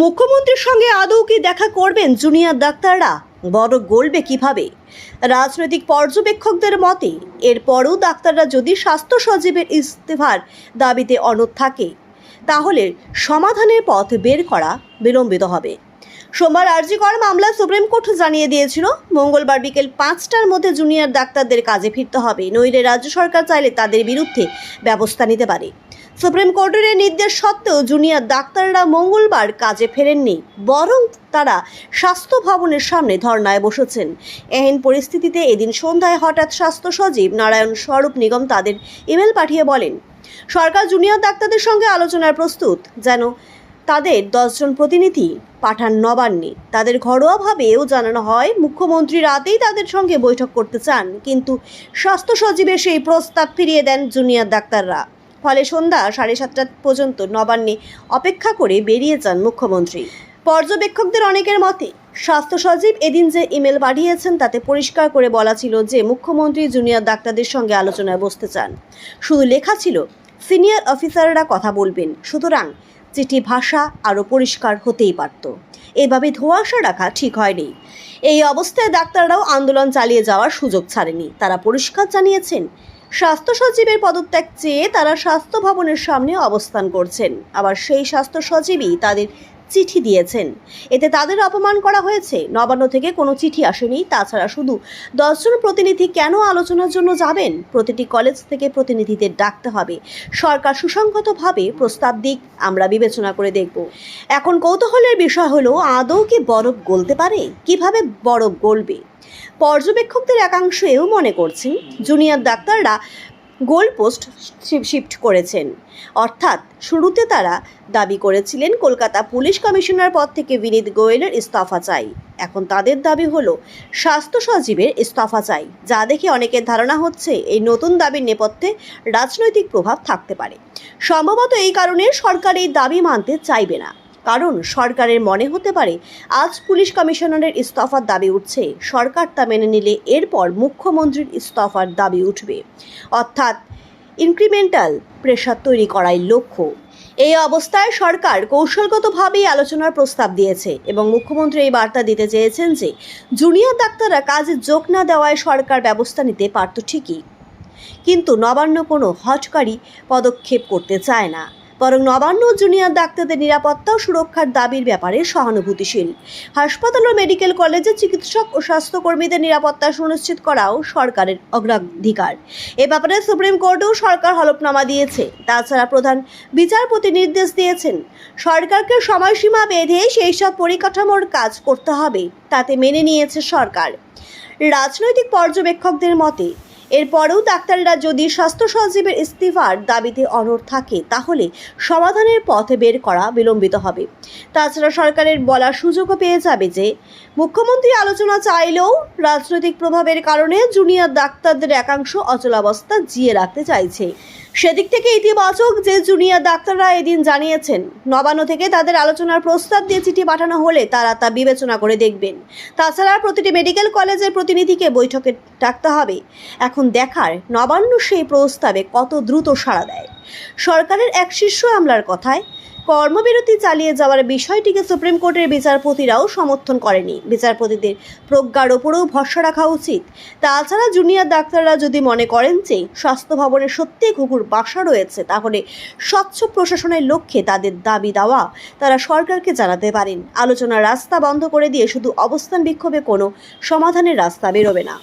মুখ্যমন্ত্রীর সঙ্গে আদৌ কি দেখা করবেন জুনিয়র ডাক্তাররা? বড় গলবে কীভাবে? রাজনৈতিক পর্যবেক্ষকদের মতে, এরপরও ডাক্তাররা যদি স্বাস্থ্য সচিবের ইস্তফার দাবিতে অনড় থাকে, তাহলে সমাধানের পথ বের করা বিলম্বিত হবে। সোমবার আরজিকর মামলা সুপ্রিম কোর্ট জানিয়ে দিয়েছিল, মঙ্গলবার বিকেল পাঁচটার মধ্যে জুনিয়র ডাক্তারদের কাজে ফিরতে হবে। নইলে রাজ্য সরকার চাইলে তাদের বিরুদ্ধে ব্যবস্থা নিতে পারে। সুপ্রিম কোর্টের এই নির্দেশ সত্ত্বেও জুনিয়র ডাক্তাররা মঙ্গলবার কাজে ফেরেননি, বরং তারা স্বাস্থ্য ভবনের সামনে ধর্নায় বসেছেন। এহেন পরিস্থিতিতে এদিন সন্ধ্যায় হঠাৎ স্বাস্থ্য সচিব নারায়ণ স্বরূপ নিগম তাদের ইমেল পাঠিয়ে বলেন, সরকার জুনিয়র ডাক্তারদের সঙ্গে আলোচনার প্রস্তুত, যেন তাদের দশজন প্রতিনিধি পাঠান নবান্নে। তাদের ঘরোয়াভাবেও জানানো হয়, মুখ্যমন্ত্রী রাতেই তাদের সঙ্গে বৈঠক করতে চান, কিন্তু স্বাস্থ্য সচিবের সেই প্রস্তাব ফিরিয়ে দেন জুনিয়র ডাক্তাররা। ফলে সন্ধ্যা সাড়ে সাতটা পর্যন্ত নবান্নে অপেক্ষা করে বেরিয়ে যান মুখ্যমন্ত্রী। পর্যবেক্ষকদের অনেকের মতে, স্বাস্থ্য সচিব এদিন যে ইমেল পাঠিয়েছেন তাতে পরিষ্কার করে বলা ছিল যে মুখ্যমন্ত্রী, জুনিয়র ডাক্তারদের সঙ্গে আলোচনায় বসতে চান। শুধু লেখা ছিল, সিনিয়র অফিসাররা কথা বলবেন। সুতরাং চিঠি ভাষা আরও পরিষ্কার হতেই পারত। এভাবে ধোঁয়াশা রাখা ঠিক হয়নি। এই অবস্থায় ডাক্তাররাও আন্দোলন চালিয়ে যাওয়ার সুযোগ ছাড়েনি। তারা পরিষ্কার জানিয়েছেন স্বাস্থ্য সচিবের পদত্যাগ চেয়ে তারা স্বাস্থ্য ভবনের সামনে অবস্থান করছেন। আবার সেই স্বাস্থ্য সচিবই তাদের চিঠি দিয়েছেন। এতে তাদের অপমান করা হয়েছে। নবান্ন থেকে কোনো চিঠি আসেনি। তাছাড়া শুধু দশজন প্রতিনিধি কেন আলোচনার জন্য যাবেন? প্রতিটি কলেজ থেকে প্রতিনিধিদের ডাকতে হবে। সরকার সুসংগতভাবে প্রস্তাব দিক, আমরা বিবেচনা করে দেখব। এখন কৌতূহলের বিষয় হলো, আদৌ কি বরফ গলতে পারে? কীভাবে বরফ গলবে? পর্যবেক্ষকদের একাংশ এও মনে করছেন, জুনিয়র ডাক্তাররা গোল পোস্ট শিফট করেছেন। অর্থাৎ শুরুতে তারা দাবি করেছিলেন, কলকাতা পুলিশ কমিশনার পদ থেকে বিনীত গোয়েলের ইস্তফা চাই। এখন তাদের দাবি হলো, স্বাস্থ্য সচিবের ইস্তফা চাই। যা দেখে অনেকের ধারণা হচ্ছে, এই নতুন দাবির নেপথ্যে রাজনৈতিক প্রভাব থাকতে পারে। সম্ভবত এই কারণে সরকার এই দাবি মানতে চাইবে না। কারণ সরকারের মনে হতে পারে আজ পুলিশ কমিশনারের ইস্তফার দাবি উঠছে। সরকার তা মেনে নিলে এরপর মুখ্যমন্ত্রীর ইস্তফার দাবি উঠবে। অর্থাৎ ইনক্রিমেন্টাল প্রেশার তৈরি করাই লক্ষ্য। এই অবস্থায় সরকার কৌশলগতভাবেই আলোচনার প্রস্তাব দিয়েছে এবং মুখ্যমন্ত্রী এই বার্তা দিতে চেয়েছেন যে জুনিয়র ডাক্তাররা কাজে যোগ না দেওয়ায় সরকার ব্যবস্থা নিতে পারত ঠিকই। কিন্তু নবান্ন কোনো হটকারী পদক্ষেপ করতে চায় না। বরং নবান্ন জুনিয়র ডাক্তারদের নিরাপত্তা ও সুরক্ষার দাবির ব্যাপারে সহানুভূতিশীল। হাসপাতাল ও মেডিকেল কলেজে চিকিৎসক ও স্বাস্থ্যকর্মীদের নিরাপত্তা সুনিশ্চিত করাও সরকারের অগ্রাধিকার। এ ব্যাপারে সুপ্রিম কোর্টেও সরকার হলফনামা দিয়েছে। তাছাড়া প্রধান বিচারপতি নির্দেশ দিয়েছেন, সরকারকে সময়সীমা বেঁধে সেই সব পরিকাঠামোর কাজ করতে হবে, তাতে মেনে নিয়েছে সরকার। রাজনৈতিক পর্যবেক্ষকদের মতে এরপরেও ডাক্তাররা যদি স্বাস্থ্য সচিবের ইস্তিফার দাবিতে অনড় থাকে, তাহলে সমাধানের পথে বের করা বিলম্বিত হবে। তাছাড়া সরকারের বলার সুযোগও পেয়ে যাবে যে, মুখ্যমন্ত্রী আলোচনা চাইলেও রাজনৈতিক প্রভাবের কারণে জুনিয়র ডাক্তারদের একাংশ অচলাবস্থা জিয়ে রাখতে চাইছে। সেদিক থেকে ইতিবাচক যে জুনিয়র ডাক্তাররা এদিন জানিয়েছেন, নবান্ন থেকে তাদের আলোচনার প্রস্তাব দিয়ে চিঠি পাঠানো হলে তারা তা বিবেচনা করে দেখবেন। তাছাড়া প্রতিটি মেডিকেল কলেজের প্রতিনিধিকে বৈঠকে ডাকতে হবে। এখন দেখার নবান্ন সেই প্রস্তাবে কত দ্রুত সাড়া দেয়। সরকারের এক শীর্ষ আমলার কথায় কর্মবিরতি চালিয়ে যাওয়ার বিষয়টিকে সুপ্রিম কোর্টের বিচারপতিরাও সমর্থন করেনি। বিচারপতিদের প্রজ্ঞার ওপরেও ভরসা রাখা উচিত। তাছাড়া জুনিয়র ডাক্তাররা যদি মনে করেন যে স্বাস্থ্য ভবনে সত্যি কুকুর বাসা রয়েছে, তাহলে স্বচ্ছ প্রশাসনের লক্ষ্যে তাদের দাবি দেওয়া তারা সরকারকে জানাতে পারেন। আলোচনার রাস্তা বন্ধ করে দিয়ে শুধু অবস্থান বিক্ষোভে কোনো সমাধানের রাস্তা বেরোবে না।